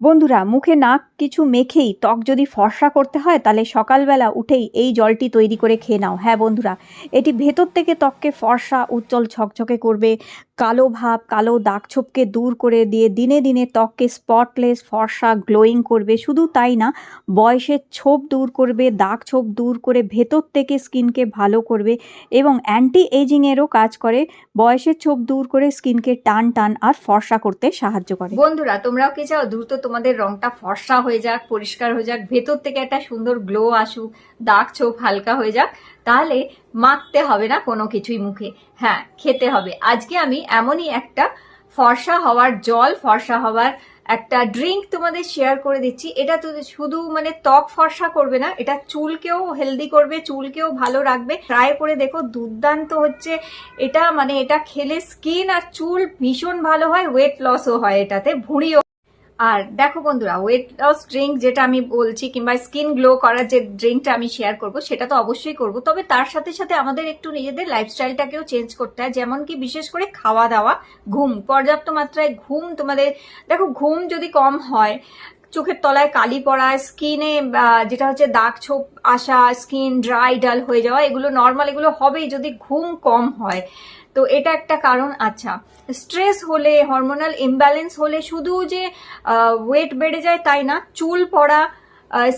বন্ধুরা, মুখে নাক কিছু মেখেই ত্বক যদি ফর্সা করতে হয়, তাহলে সকালবেলা উঠেই এই জলটি তৈরি করে খেয়ে নাও। হ্যাঁ বন্ধুরা, এটি ভেতর থেকে ত্বককে ফর্সা, উজ্জ্বল ছকছকে করবে। কালো ভাব, কালো দাগ ছোপকে দূর করে দিয়ে দিনে দিনে ত্বককে স্পটলেস ফর্সা গ্লোয়িং করবে। শুধু তাই না, বয়সের ছোপ দূর করবে দাগ ছোপ দূর করে ভেতর থেকে স্কিনকে ভালো করবে এবং অ্যান্টি এজিংয়েরও কাজ করে। বয়সের ছোপ দূর করে স্কিনকে টান টান আর ফর্সা করতে সাহায্য করে। বন্ধুরা, তোমরাও কি চাও? দ্রুত তোমাদের রংটা ফর্সা হয়ে যাক, পরিষ্কার হয়ে যাক, ভেতর থেকে একটা সুন্দর গ্লো আসুক দাগ ছোপ হালকা হয়ে যাক। তাহলে মাখতে হবে না কোনো কিছুই মুখে। হ্যাঁ খেতে হবে। আজকে আমি এমনই একটা ফর্সা হওয়ার জল, ফর্সা হওয়ার একটা ড্রিঙ্ক তোমাদের শেয়ার করে দিচ্ছি। এটা তো শুধু মানে ত্বক ফর্সা করবে না, এটা চুলকেও হেলদি করবে, চুলকেও ভালো রাখবে। ট্রাই করে দেখো, দুর্দান্ত হচ্ছে। এটা মানে এটা খেলে স্কিন আর চুল ভীষণ ভালো হয় ওয়েট লসও হয় এটাতে, ভুঁড়িও আর দেখো বন্ধুরা ওয়েট লস ড্রিঙ্ক যেটা আমি বলছি কিংবা স্কিন গ্লো করার যে ড্রিঙ্কটা আমি শেয়ার করব, সেটা তো অবশ্যই করব। তবে তার সাথে সাথে আমাদের একটু নিজেদের লাইফস্টাইলটাকেও চেঞ্জ করতে হয়। যেমন কি বিশেষ করে খাওয়া দাওয়া, ঘুম, পর্যাপ্ত মাত্রায় ঘুম তোমাদের, দেখো ঘুম যদি কম হয়, চোখের তলায় কালি পড়া স্কিনে যেটা হচ্ছে দাগ ছোপ আসা স্কিন ড্রাই ডাল হয়ে যাওয়া, এগুলো নর্মাল এগুলো হবেই যদি ঘুম কম হয়। তো এটা একটা কারণ আচ্ছা। স্ট্রেস হলে, হরমোনাল ইমব্যালেন্স হলে শুধু যে ওয়েট বেড়ে যায় তাই না, চুল পড়া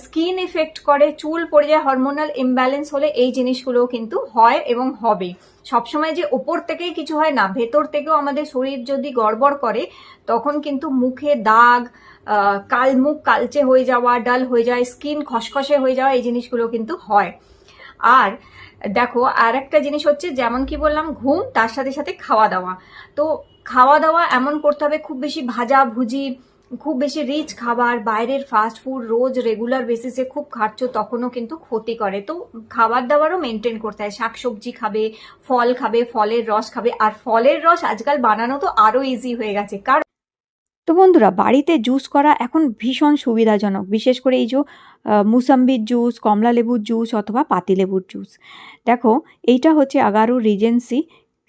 স্কিন এফেক্ট করে, চুল পড়ে যায়, হরমোনাল ইমব্যালেন্স হলে এই জিনিসগুলোও কিন্তু হয় এবং হবে। সবসময় যে ওপর থেকেই কিছু হয় না, ভেতর থেকেও আমাদের শরীর যদি গড়বড় করে, তখন কিন্তু মুখে দাগ কাল মুখ কালচে হয়ে যাওয়া, ডাল হয়ে যায় স্কিন খসখসে হয়ে যাওয়া, এই জিনিসগুলো কিন্তু হয়। আর দেখো আর একটা জিনিস হচ্ছে যেমন কি বললাম, ঘুম, তার সাথে সাথে খাওয়া দাওয়া তো খাওয়া দাওয়া এমন করতে হবে, খুব বেশি ভাজা, ভুজি, খুব বেশি রিচ খাবার, বাইরের ফাস্ট ফুড রোজ রেগুলার বেসিসে খুব খাচ্ছ, তখনও কিন্তু ক্ষতি করে। তো খাবার দাবারও মেনটেন করতে হয়। শাকসবজি খাবে, ফল খাবে, ফলের রস খাবে, আর ফলের রস আজকাল বানানো তো আরও ইজি হয়ে গেছে। কারণ তো বন্ধুরা, বাড়িতে জুস করা এখন ভীষণ সুবিধাজনক। বিশেষ করে এই যে মুসাম্বির জুস কমলা লেবুর জুস অথবা পাতিলেবুর জুস দেখো, এইটা হচ্ছে Agaro regency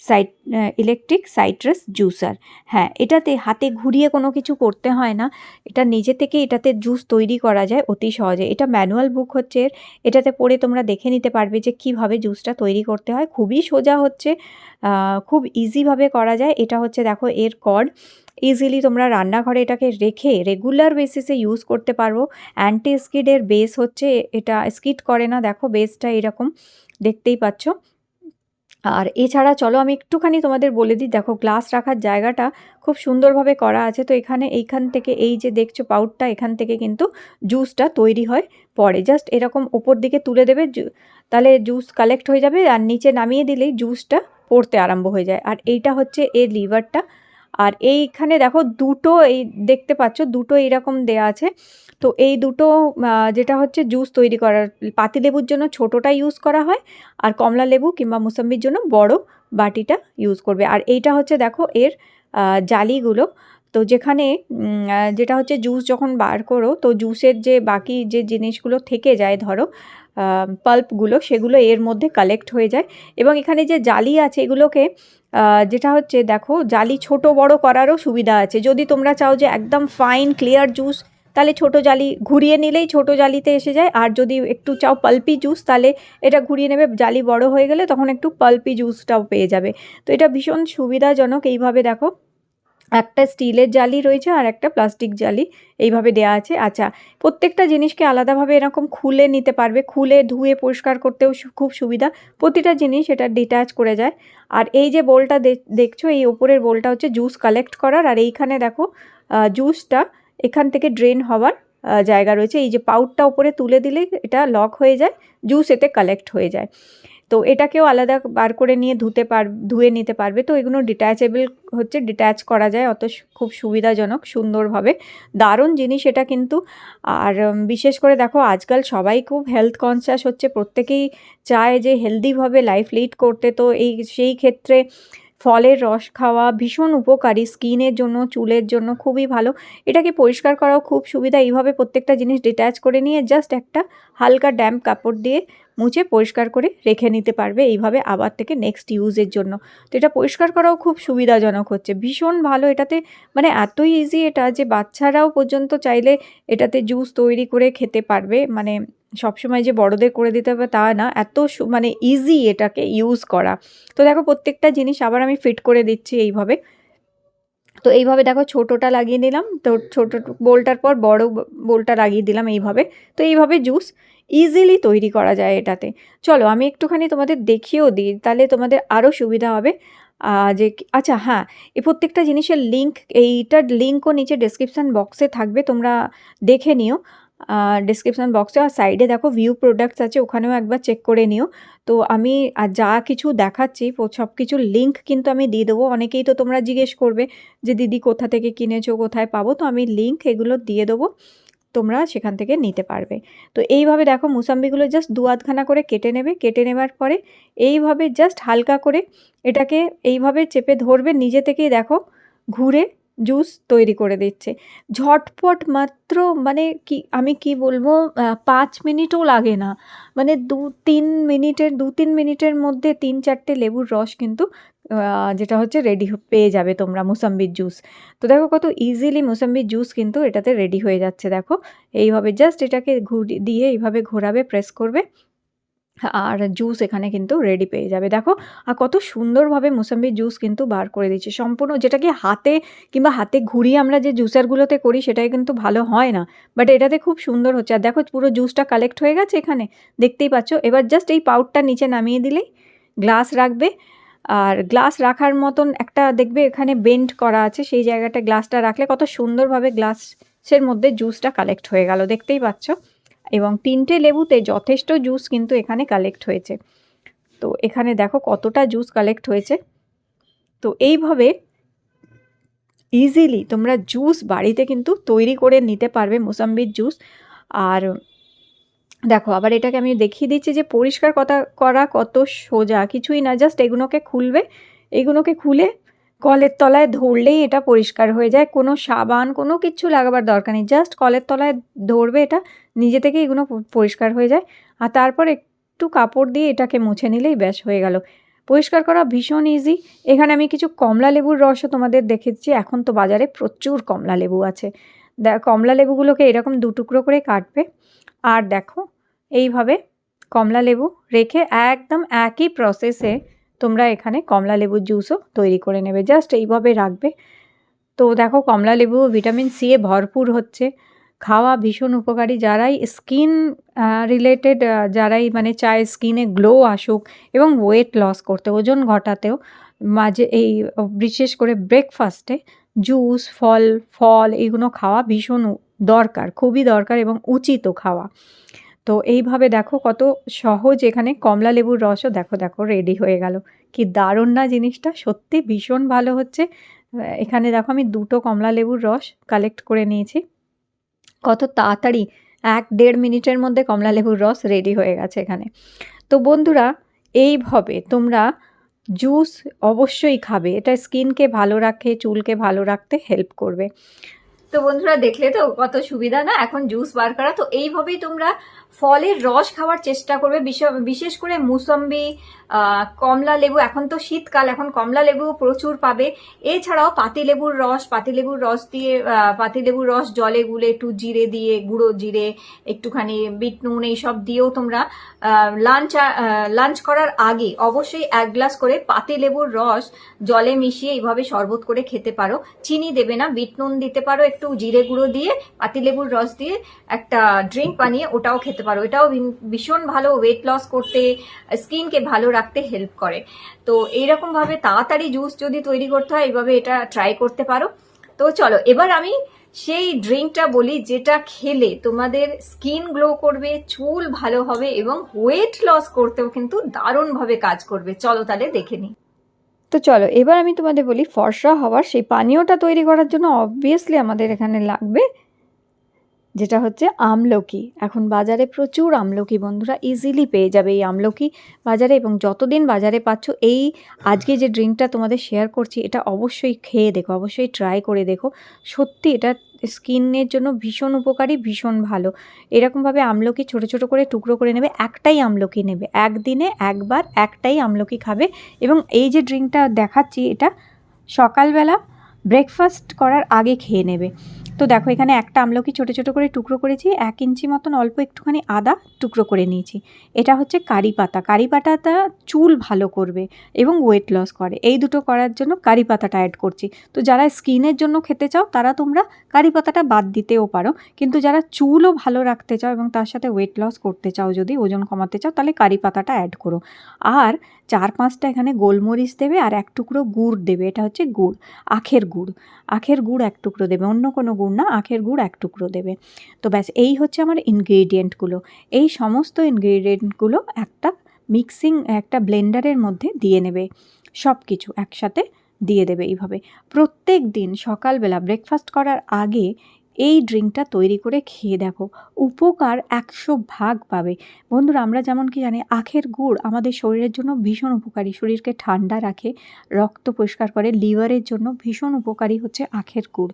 site electric citrus juicer হ্যাঁ এটাতে হাতে ঘুরিয়ে কোনো কিছু করতে হয় না। এটা নিজে থেকে এটাতে জুস তৈরি করা যায় অতি সহজে। এটা ম্যানুয়াল বুক হচ্ছে। এটাতে পড়ে তোমরা দেখে নিতে পারবে যে কীভাবে জুসটা তৈরি করতে হয়। খুবই সোজা হচ্ছে। খুব ইজিভাবে করা যায়। এটা হচ্ছে, দেখো, এর কড ইজিলি তোমরা রান্নাঘরে এটাকে রেখে রেগুলার বেসিসে ইউজ করতে পারব অ্যান্টি স্কিডের বেস হচ্ছে। এটা স্কিড করে না। দেখো বেসটা এরকম। দেখতেই পাচ্ছ। আর এছাড়া চলো আমি একটুখানি তোমাদের বলে দিই, দেখো গ্লাস রাখার জায়গাটা খুব সুন্দরভাবে করা আছে। তো এখানে এইখান থেকে এই যে দেখছ পাউডটা এখান থেকে কিন্তু জুসটা তৈরি হয় পরে। জাস্ট এরকম ওপর দিকে তুলে দেবে তাহলে জুস কালেক্ট হয়ে যাবে আর নিচে নামিয়ে দিলেই জুসটা পড়তে আরম্ভ হয়ে যায়। আর এইটা হচ্ছে এর লিভারটা আর এইখানে দেখো দুটো এই দেখতে পাচ্ছ, দুটো এইরকম দেয়া আছে। তো এই দুটো যেটা হচ্ছে জুস তৈরি করার পাতিলেবুর জন্য ছোটোটা ইউজ করা হয় আর কমলা লেবু কিংবা মুসাম্বির জন্য বড় বাটিটা ইউজ করবে। আর এইটা হচ্ছে দেখো এর জালিগুলো। তো যেখানে যেটা হচ্ছে জুস যখন বার করো, তো জুসের যে বাকি যে জিনিসগুলো থেকে যায় ধরো পাল্পগুলো সেগুলো এর মধ্যে কালেক্ট হয়ে যায়। এবং এখানে যে জালি আছে এগুলোকে যেটা হচ্ছে দেখো, জালি ছোট বড় করারও সুবিধা আছে। যদি তোমরা চাও যে একদম ফাইন ক্লিয়ার জুস তাহলে ছোট জালি ঘুরিয়ে নিলেই ছোট জালিতে এসে যায়। আর যদি একটু চাও পাল্পি জুস তাহলে এটা ঘুরিয়ে নেবে। জালি বড় হয়ে গেলে তখন একটু পাল্পি জুসটাও পেয়ে যাবে। তো এটা ভীষণ সুবিধাজনক। এইভাবে দেখো একটা স্টিলের জালি রয়েছে আর একটা প্লাস্টিক জালি এইভাবে দেওয়া আছে। আচ্ছা প্রত্যেকটা জিনিসকে আলাদাভাবে এরকম খুলে নিতে পারবে, খুলে ধুয়ে পরিষ্কার করতেও খুব সুবিধা। প্রতিটা জিনিস এটা ডিট্যাচ করে যায়। আর এই যে বোলটা দেখছ, এই ওপরের বোলটা হচ্ছে জুস কালেক্ট করার। আর এইখানে দেখো জুসটা এখান থেকে ড্রেন হওয়ার জায়গা রয়েছে। এই যে পাউডটা ওপরে তুলে দিলে এটা লক হয়ে যায় জুস এতে কালেক্ট হয়ে যায়। তো এটাকেও আলাদা বার করে নিয়ে ধুতে পার, ধুয়ে নিতে পারবে। তো এগুলো ডিট্যাচেবল হচ্ছে ডিট্যাচ করা যায়, অত খুব সুবিধাজনক, সুন্দরভাবে। দারুণ জিনিস এটা কিন্তু। আর বিশেষ করে দেখো, আজকাল সবাই খুব হেলথ কনসিয়াস হচ্ছে, প্রত্যেকেই চায় যে হেলদিভাবে লাইফ লিড করতে। তো এই, সেই ক্ষেত্রে ফলের রস খাওয়া, ভীষণ উপকারী স্কিনের জন্য, চুলের জন্য খুবই ভালো। এটাকে পরিষ্কার করাও খুব সুবিধা। এইভাবে প্রত্যেকটা জিনিস ডিট্যাচ করে নিয়ে জাস্ট একটা হালকা ড্যাম্প কাপড় দিয়ে মুছে পরিষ্কার করে রেখে নিতে পারবে এইভাবে আবার থেকে নেক্সট ইউজের জন্য। তো এটা পরিষ্কার করাও খুব সুবিধাজনক হচ্ছে। ভীষণ ভালো এটাতে মানে এতই ইজি এটা যে বাচ্চারাও পর্যন্ত চাইলে এটাতে জুস তৈরি করে খেতে পারবে। মানে সবসময় যে বড়দের করে দিতে হবে তা না, এত মানে ইজি এটাকে ইউজ করা। তো দেখো প্রত্যেকটা জিনিস আবার আমি ফিট করে দিচ্ছি এইভাবে। তো এইভাবে দেখো ছোটোটা লাগিয়ে নিলাম, তো ছোটো বোলটার পর বড় বোলটা লাগিয়ে দিলাম এইভাবে। তো এইভাবে জুস ইজিলি তৈরি করা যায় এটাতে। চলো আমি একটুখানি তোমাদের দেখিয়েও দিই, তাহলে তোমাদের আরও সুবিধা হবে। যে আচ্ছা হ্যাঁ এই প্রত্যেকটা জিনিসের লিঙ্ক এইটার লিঙ্কও নিচে ডেসক্রিপশান বক্সে থাকবে, তোমরা দেখে নিও। ডেসক্রিপশান বক্সে আর সাইডে দেখো ভিউ প্রোডাক্টস আছে, ওখানেও একবার চেক করে নিও। তো আমি আর যা কিছু দেখাচ্ছি সব কিছু লিঙ্ক কিন্তু আমি দিয়ে দেবো। অনেকেই তো তোমরা জিজ্ঞেস করবে যে, দিদি, কোথা থেকে কিনেছো, কোথায় পাবো? তো আমি লিঙ্ক এগুলো দিয়ে দেবো, তোমরা সেখান থেকে নিতে পারবে। তো এইভাবে দেখো, মুসাম্বিগুলো জাস্ট দু আধখানা করে কেটে নেবে। কেটে নেবার পরে এইভাবে জাস্ট হালকা করে এটাকে এইভাবে চেপে ধরবে, নিজে থেকেই দেখো, ঘুরে জুস তৈরি করে দিচ্ছে। ঝটপট মাত্র মানে কি, আমি কি বলব পাঁচ মিনিটও লাগে না। মানে দু, তিন মিনিটের, দু, তিন মিনিটের মধ্যে তিন চারটে লেবুর রস কিন্তু যেটা হচ্ছে রেডি পেয়ে যাবে তোমরা মুসাম্বির জুস। তো দেখো কত ইজিলি মুসাম্বির জুস কিন্তু এটাতে রেডি হয়ে যাচ্ছে। দেখো, এইভাবে জাস্ট এটাকে ঘুরি, দিয়ে এইভাবে ঘোরাবে প্রেস করবে। আর জুস এখানে কিন্তু রেডি পেয়ে যাবে। দেখো, আর কত সুন্দরভাবে মুসাম্বির জুস কিন্তু বার করে দিচ্ছে। সম্পূর্ণ যেটাকে হাতে কিংবা হাতে ঘুরিয়ে আমরা যে জুসারগুলোতে করি, সেটাই কিন্তু ভালো হয় না। বাট এটাতে খুব সুন্দর হচ্ছে। আর দেখো, পুরো জুসটা কালেক্ট হয়ে গেছে এখানে। দেখতেই পাচ্ছ? এবার জাস্ট এই পাউডটা নিচে নামিয়ে দিলেই গ্লাস রাখবে। আর গ্লাস রাখার মতন একটা দেখবে এখানে বেন্ড করা আছে। সেই জায়গাটা গ্লাসটা রাখলে কত সুন্দরভাবে গ্লাসের মধ্যে জুসটা কালেক্ট হয়ে গেল। দেখতেই পাচ্ছ? এবং তিনটে লেবুতে যথেষ্ট জুস কিন্তু এখানে কালেক্ট হয়েছে। তো এখানে দেখো কতটা জুস কালেক্ট হয়েছে। তো এইভাবে ইজিলি তোমরা জুস বাড়িতে কিন্তু তৈরি করে নিতে পারবে মোসাম্বির জুস আর দেখো আবার এটাকে আমি দেখিয়ে দিচ্ছি যে পরিষ্কার কথা করা কত সোজা, কিছুই না জাস্ট এগুলোকে খুলবে। এগুলোকে খুলে কলের তলায় ধরলেই এটা পরিষ্কার হয়ে যায়। কোনো সাবান, কোনো কিছু লাগাবার দরকার নেই। জাস্ট কলের তলায় ধরবে এটা, নিজে থেকে এগুলো পরিষ্কার হয়ে যায়। আর তারপর একটু কাপড় দিয়ে এটাকে মুছে নিলেই ব্যাস হয়ে গেল। পরিষ্কার করা ভীষণ ইজি এখানে আমি কিছু কমলা লেবুর রসও তোমাদের দেখেছি। এখন তো বাজারে প্রচুর কমলা লেবু আছে। কমলা লেবুগুলোকে এরকম দু টুকরো করে কাটবে। আর দেখো, এইভাবে কমলা লেবু রেখে একদম একই প্রসেসে তোমরা এখানে কমলা লেবুর জুসও তৈরি করে নেবে। জাস্ট এইভাবে রাখবে। তো দেখো, কমলা লেবু ভিটামিন সি এ ভরপুর হচ্ছে। খাওয়া ভীষণ উপকারী। যারাই স্কিন রিলেটেড যারাই মানে চায় স্কিনে গ্লো আসুক এবং ওয়েট লস করতে, ওজন ঘটাতেও, মাঝে এই বিশেষ করে ব্রেকফাস্টে জুস ফল ফল, এগুলো খাওয়া ভীষণ দরকার, খুবই দরকার এবং উচিতও খাওয়া। তো এইভাবে দেখো কত সহজ এখানে কমলা লেবুর রসও দেখো দেখো রেডি হয়ে গেল। কি দারুণ না জিনিসটা? সত্যি ভীষণ ভালো হচ্ছে। এখানে দেখো আমি দুটো কমলা লেবুর রস কালেক্ট করে নিয়েছি। কত তাড়াতাড়ি এক দেড় মিনিটের মধ্যে কমলা লেবুর রস রেডি হয়ে গেছে এখানে। তো বন্ধুরা, এইভাবে তোমরা জুস অবশ্যই খাবে। এটা স্কিনকে ভালো রাখে, চুলকে ভালো রাখতে হেল্প করবে। তো বন্ধুরা, দেখলে তো কত সুবিধা না? এখন জুস বার করা। তো এইভাবেই তোমরা ফলের রস খাওয়ার চেষ্টা করবে বিশ- বিশেষ করে মুসম্বি কমলা লেবু। এখন তো শীতকাল, এখন কমলা লেবু প্রচুর পাবে। এছাড়াও পাতিলেবুর রস পাতিলেবুর রস দিয়ে পাতিলেবুর রস জলে গুলে একটু জিরে দিয়ে, গুঁড়ো জিরে, একটুখানি বিট নুন এইসব দিয়েও তোমরা লাঞ্চ লাঞ্চ করার আগে অবশ্যই এক গ্লাস করে পাতিলেবুর রস জলে মিশিয়ে এইভাবে শরবত করে খেতে পারো। চিনি দেবে না, বিট নুন দিতে পারো একটু জিরে গুঁড়ো দিয়ে পাতিলেবুর রস দিয়ে একটা ড্রিঙ্ক বানিয়ে ওটাও খেতে পারো। এটাও ভীষণ ভালো ওয়েট লস করতে স্কিনকে ভালো রাখতে হেল্প করে। তো এইরকম ভাবে তাড়াতাড়ি জুস যদি তৈরি করতে হয়, এইভাবে এটা ট্রাই করতে পারো। তো চলো, এবার আমি সেই ড্রিঙ্কটা বলি যেটা খেলে তোমাদের স্কিন গ্লো করবে, চুল ভালো হবে এবং ওয়েট লস করতেও কিন্তু দারুণভাবে কাজ করবে। চলো তাহলে দেখে নিই। তো চলো, এবার আমি তোমাদের বলি ফর্সা হওয়ার সেই পানীয়টা তৈরি করার জন্য অবভিয়াসলি আমাদের এখানে লাগবে যেটা হচ্ছে আমলকি। এখন বাজারে প্রচুর আমলকি বন্ধুরা ইজিলি পেয়ে যাবে এই আমলকি বাজারে এবং যতদিন বাজারে পাচ্ছ এই আজকে যে ড্রিঙ্কটা তোমাদের শেয়ার করছি, এটা অবশ্যই খেয়ে দেখো, অবশ্যই ট্রাই করে দেখো। সত্যি এটা স্কিনের জন্য ভীষণ উপকারী, ভীষণ ভালো। এরকমভাবে আমলকি ছোট ছোট করে টুকরো করে নেবে, একটাই আমলকি নেবে। একদিনে একবার একটাই আমলকি খাবে এবং এই যে ড্রিঙ্কটা দেখাচ্ছি এটা সকালবেলা ব্রেকফাস্ট করার আগে খেয়ে নেবে। তো দেখো, এখানে একটা আমলকি ছোট ছোট করে টুকরো করেছি, এক ইঞ্চি মতন অল্প একটুখানি আদা টুকরো করে নিয়েছি। এটা হচ্ছে কারি পাতা। কারি পাতাটা চুল ভালো করবে এবং ওয়েট লস করে। এই দুটো করার জন্য কারি পাতাটা অ্যাড করছি। তো যারা স্কিনের জন্য খেতে চাও, তারা তোমরা কারি পাতাটা বাদ দিতেও পারো। কিন্তু যারা চুলও ভালো রাখতে চাও এবং তার সাথে ওয়েট লস করতে চাও, যদি ওজন কমাতে চাও, তাহলে কারি পাতাটা অ্যাড করো। আর চার পাঁচটা এখানে গোলমরিচ দেবে আর এক টুকরো গুড় দেবে। এটা হচ্ছে গুড়, আখের গুড়। আখের গুড় এক টুকরো দেবে, অন্য কোনো গুড় না, আখের গুড় এক টুকরো দেবে। তো ব্যাস, এই হচ্ছে আমার ইনগ্রেডিয়েন্টগুলো এই সমস্ত ইনগ্রেডিয়েন্টগুলো একটা মিক্সিং একটা ব্লেন্ডারের মধ্যে দিয়ে নেবে। সব কিছু একসাথে দিয়ে দেবে এইভাবে। প্রত্যেক দিন সকালবেলা ব্রেকফাস্ট করার আগে এই ড্রিঙ্কটা তৈরি করে খেয়ে দেখো। উপকার একশো ভাগ পাবে। বন্ধুরা, আমরা যেমন কি জানি, আখের গুড় আমাদের শরীরের জন্য ভীষণ উপকারী। শরীরকে ঠান্ডা রাখে, রক্ত পরিষ্কার করে, লিভারের জন্য ভীষণ উপকারী হচ্ছে আখের গুড়।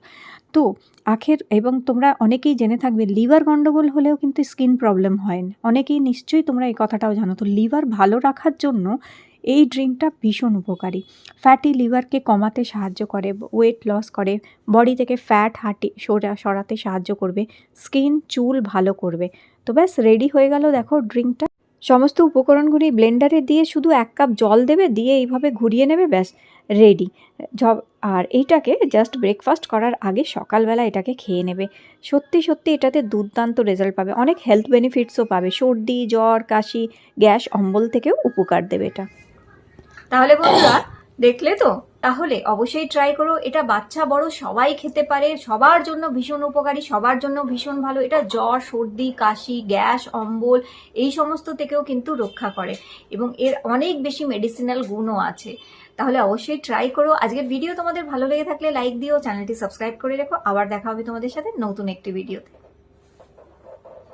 তো আখের, এবং তোমরা অনেকেই জেনে থাকবে, লিভার গণ্ডগোল হলেও কিন্তু স্কিন প্রবলেম হয়। অনেকেই নিশ্চয়ই তোমরা এই কথাটাও জানো। তো লিভার ভালো রাখার জন্য এই ড্রিঙ্কটা ভীষণ উপকারী। ফ্যাটি লিভারকে কমাতে সাহায্য করে, ওয়েট লস করে, বডি থেকে ফ্যাট হাঁটি, সরা, সরাতে সাহায্য করবে, স্কিন, চুল ভালো করবে। তো ব্যাস, রেডি হয়ে গেল দেখো ড্রিঙ্কটা। সমস্ত উপকরণগুলি ব্লেন্ডারে দিয়ে শুধু এক কাপ জল দেবে, দিয়ে এইভাবে ঘুরিয়ে নেবে, ব্যাস, রেডি। আর এইটাকে জাস্ট ব্রেকফাস্ট করার আগে সকালবেলা এটাকে খেয়ে নেবে। সত্যি সত্যি এটাতে দুর্দান্ত রেজাল্ট পাবে। অনেক হেলথ বেনিফিটসও পাবে। সর্দি, জ্বর, কাশি, গ্যাস, অম্বল থেকেও উপকার দেবে এটা। তাহলে বন্ধুরা, দেখলে তো? তাহলে অবশ্যই ট্রাই করো। এটা বাচ্চা বড় সবাই খেতে পারে, সবার জন্য ভীষণ উপকারী, সবার জন্য ভীষণ ভালো। এটা জ্বর, সর্দি, কাশি, গ্যাস, অম্বল, এই সমস্ত থেকেও কিন্তু রক্ষা করে এবং এর অনেক বেশি মেডিসিনাল গুণও আছে। তাহলে অবশ্যই ট্রাই করো। আজকের ভিডিও তোমাদের ভালো লেগে থাকলে লাইক দিও চ্যানেলটি সাবস্ক্রাইব করে রেখো। আবার দেখা হবে তোমাদের সাথে নতুন একটি ভিডিওতে